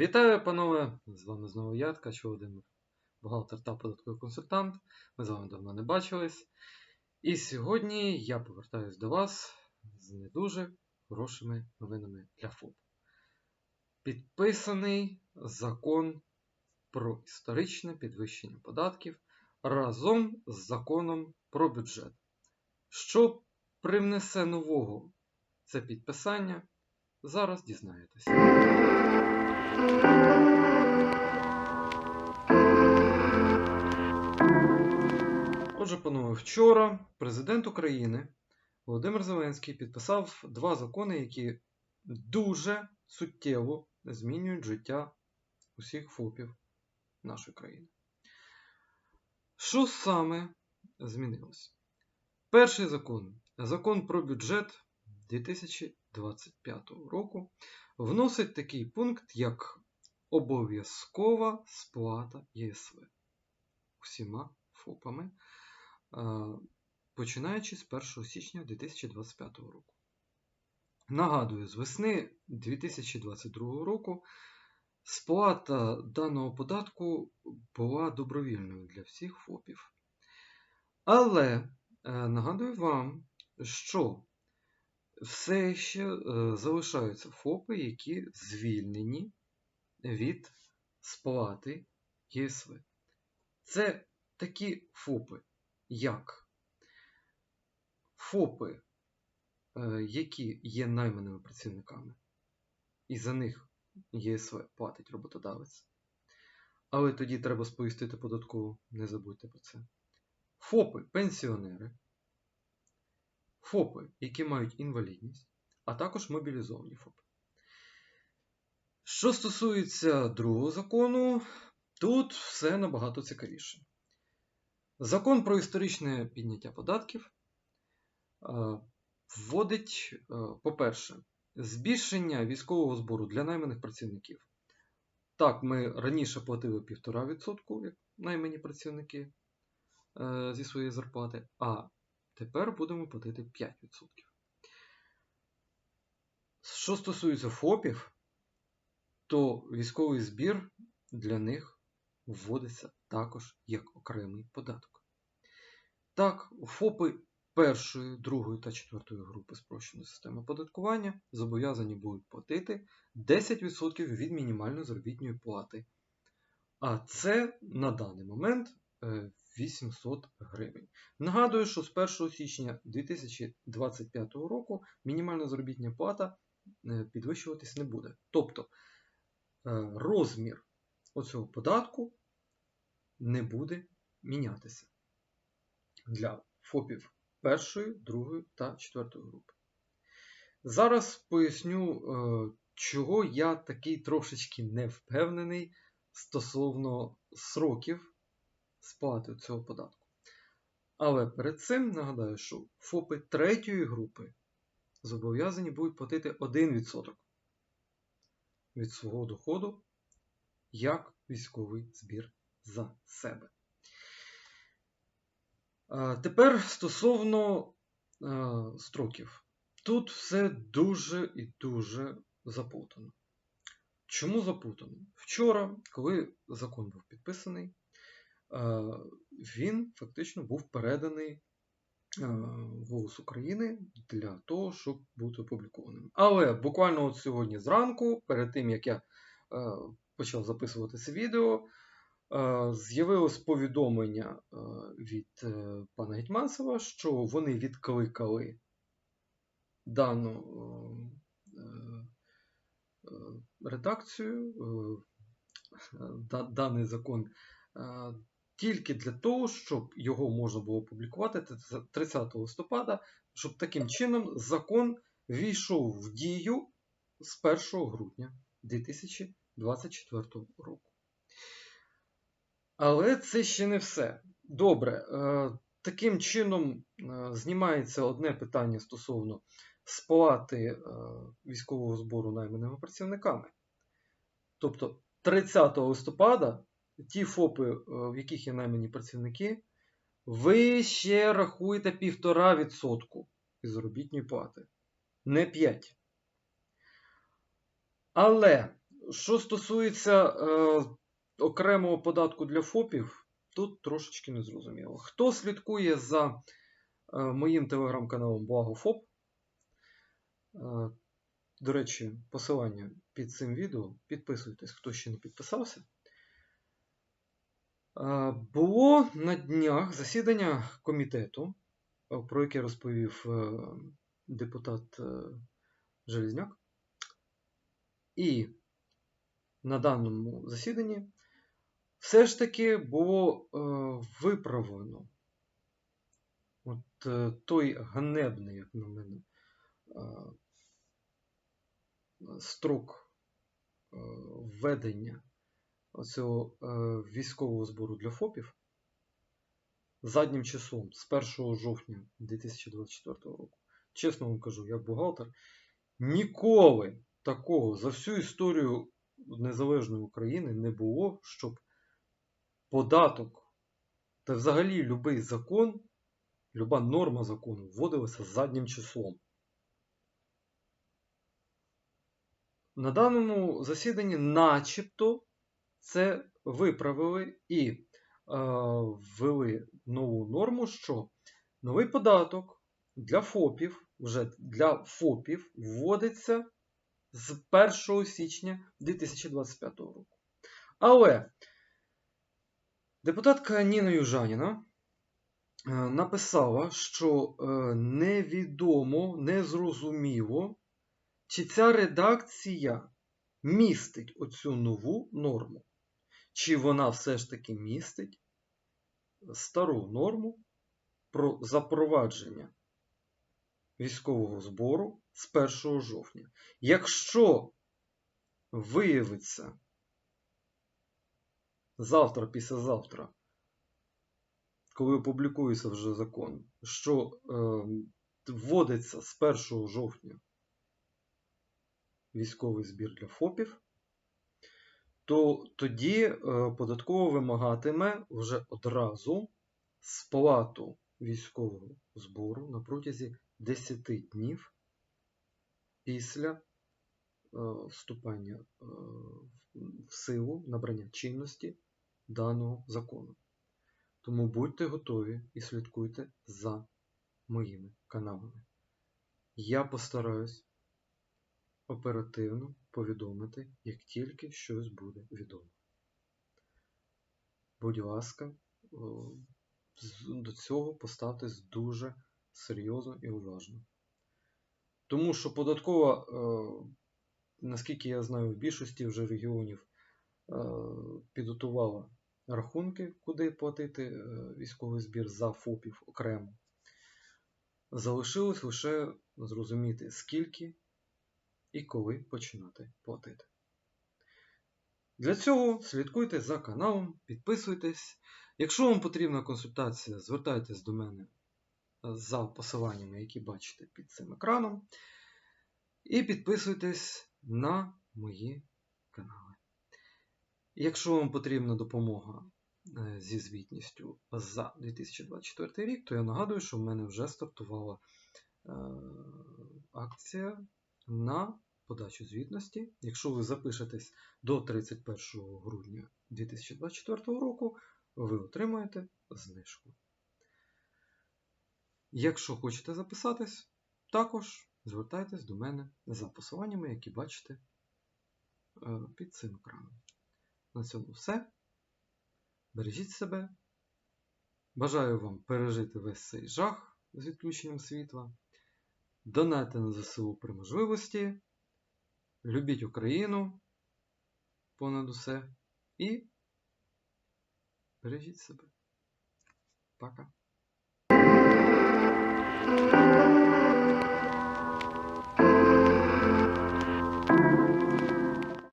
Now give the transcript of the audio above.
Вітаю, панове! З вами знову я, Ткач Володимир, бухгалтер та податковий консультант. Ми з вами давно не бачились. І сьогодні я повертаюсь до вас з не дуже хорошими новинами для ФОП. Підписаний закон про історичне підвищення податків разом з законом про бюджет. Що привнесе нового це підписання, зараз дізнаєтесь. Отже, панове, вчора президент України Володимир Зеленський підписав два закони, які дуже суттєво змінюють життя усіх ФОПів нашої країни. Що саме змінилось? Перший закон закон про бюджет 2025 року вносить такий пункт, як обов'язкова сплата ЄСВ усіма ФОПами, починаючи з 1 січня 2025 року. Нагадую, з весни 2022 року сплата даного податку була добровільною для всіх ФОПів. Але е, нагадую вам, що все ще е, залишаються ФОПи, які звільнені від сплати ЄСВ. Це такі ФОПи, як ФОПи, е, які є найманими працівниками, і за них ЄСВ платить роботодавець. Але тоді треба сповістити податкову, не забудьте про це. ФОПи пенсіонери, ФОПи, які мають інвалідність, а також мобілізовані ФОПи. Що стосується другого закону, тут все набагато цікавіше. Закон про історичне підняття податків е, вводить, е, по-перше, збільшення військового збору для найманих працівників. Так, ми раніше платили 1,5% як наймані працівники е, зі своєї зарплати, а тепер будемо платити 5%. Що стосується ФОПів, то військовий збір для них вводиться також як окремий податок. Так, ФОПи першої, другої та четвертої групи спрощеної системи оподаткування зобов'язані будуть платити 10% від мінімальної заробітної плати. А це на даний момент 800 гривень. Нагадую, що з 1 січня 2025 року мінімальна заробітна плата е, підвищуватись не буде. Тобто е, розмір оцього податку не буде мінятися для ФОПів першої, другої та четвертої групи. Зараз поясню, е, чого я такий трошечки не впевнений стосовно сроків сплати цього податку. Але перед цим нагадаю, що ФОПи третьої групи зобов'язані будуть платити 1% від свого доходу як військовий збір за себе. Тепер стосовно строків. Тут все дуже і дуже запутано. Чому запутано? Вчора, коли закон був підписаний, він фактично був переданий ВОЗ України для того, щоб бути опублікованим. Але буквально от сьогодні зранку, перед тим як я почав записувати це відео, з'явилось повідомлення від е, пана Гетьманцева, що вони відкликали дану е, е, редакцію, даний закон тільки для того, щоб його можна було опублікувати 30 листопада, щоб таким чином закон війшов в дію з 1 грудня 2024 року. Але це ще не все. Добре, е, таким чином е, знімається одне питання стосовно сплати е, військового збору найманими працівниками. Тобто 30 листопада ті ФОПи, в яких є наймані працівники, ви ще рахуєте 1,5% із заробітної плати, не 5%. Але Що стосується е, окремого податку для ФОПів, тут трошечки не зрозуміло. Хто слідкує за е, моїм телеграм-каналом Благо ФОП? Е, до речі, посилання під цим відео. Підписуйтесь, хто ще не підписався. Було на днях засідання комітету, е, про яке розповів е, депутат е, Железняк. І на даному засіданні все ж таки було виправлено от той ганебний, як на мене, строк введення цього е, військового збору для ФОПів заднім числом з 1 жовтня 2024 року. Чесно вам кажу, як бухгалтер, ніколи такого за всю історію незалежної України не було, щоб податок та взагалі будь-який закон, люба норма закону вводилася заднім числом. На даному засіданні начебто це виправили і е, ввели нову норму, що новий податок для ФОПів, вже для ФОПів вводиться з 1 січня 2025 року. Але депутатка Ніна Южаніна е, написала, що е, невідомо, незрозуміло, чи ця редакція містить оцю нову норму, чи вона все ж таки містить стару норму про запровадження військового збору з 1 жовтня. Якщо виявиться завтра, післязавтра, коли опублікується вже закон, що е, вводиться з 1 жовтня військовий збір для ФОПів, то тоді е, податково вимагатиме вже одразу сплату військового збору на протязі 10 днів після е, вступання е, в силу набрання чинності даного закону. Тому будьте готові і слідкуйте за моїми каналами. Я постараюсь оперативно повідомити, як тільки щось буде відомо. Будь ласка, до цього поставтесь дуже серйозно і уважно. Тому що податкова, наскільки я знаю, в більшості вже регіонів підготувала рахунки, куди платити військовий збір за ФОПів окремо. Залишилось лише зрозуміти, скільки і коли починати платити. Для цього слідкуйте за каналом, підписуйтесь. Якщо вам потрібна консультація, звертайтесь до мене за посиланнями, які бачите під цим екраном. І підписуйтесь на мої канали. Якщо вам потрібна допомога е, зі звітністю за 2024 рік, то я нагадую, що в мене вже стартувала е, акція на подачу звітності. Якщо ви запишетесь до 31 грудня 2024 року, ви отримаєте знижку. Якщо хочете записатись, також звертайтесь до мене за посиланнями, які бачите е, під цим екраном. На цьому все. Бережіть себе. Бажаю вам пережити весь цей жах з відключенням світла. Донайте на ЗСУ при можливості. Любіть Україну понад усе і бережіть себе. Пока.